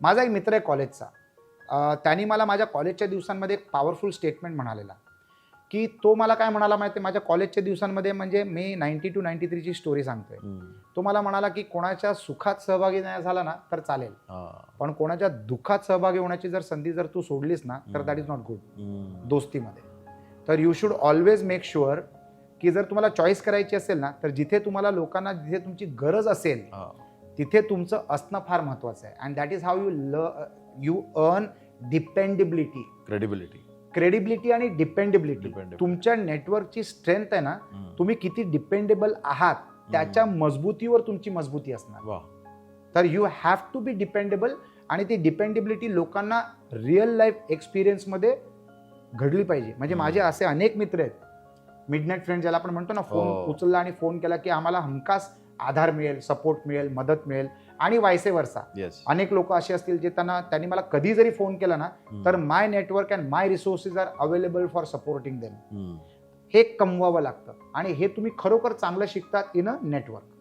माझा एक मित्र आहे कॉलेजचा. त्यांनी मला माझ्या कॉलेजच्या दिवसांमध्ये एक पॉवरफुल स्टेटमेंट म्हणालेला. की तो मला काय म्हणाला माहिती आहे, माझ्या कॉलेजच्या दिवसांमध्ये म्हणजे मी नाईन्टी टू नाईन्टी थ्रीची स्टोरी सांगतोय. तो मला म्हणाला की कोणाच्या सुखात सहभागी नाही झाला ना तर चालेल. पण कोणाच्या दुःखात सहभागी होण्याची जर संधी जर तू सोडलीस ना तर दॅट इज नॉट गुड दोस्तीमध्ये. तर you should always make sure की जर तुम्हाला चॉईस करायची असेल ना तर जिथे तुम्हाला लोकांना जिथे तुमची गरज असेल तिथे तुमचं असणं फार महत्वाचं आहे. And that is how you ल you earn dependability credibility credibility आणि डिपेंडेबिलिटी. तुमच्या नेटवर्कची स्ट्रेंथ आहे ना तुम्ही किती डिपेंडेबल आहात त्याच्या मजबूतीवर तुमची मजबूती असणार. तर you have to be dependable आणि ती डिपेंडेबिलिटी लोकांना रिअल लाईफ एक्सपिरियन्समध्ये घडली पाहिजे. म्हणजे. माझे असे अनेक मित्र आहेत. मिडनाईट फ्रेंड ज्याला आपण म्हणतो ना फोन हो. उचलला आणि फोन केला की आम्हाला हमखास आधार मिळेल सपोर्ट मिळेल मदत मिळेल आणि वायसे वर्षा येस अनेक लोक असे असतील जे त्यांना त्यांनी मला कधी जरी फोन केला ना तर my network and my resources are available for supporting them हे कमवावं लागतं. आणि हे तुम्ही खरोखर चांगलं शिकतात इन अ नेटवर्क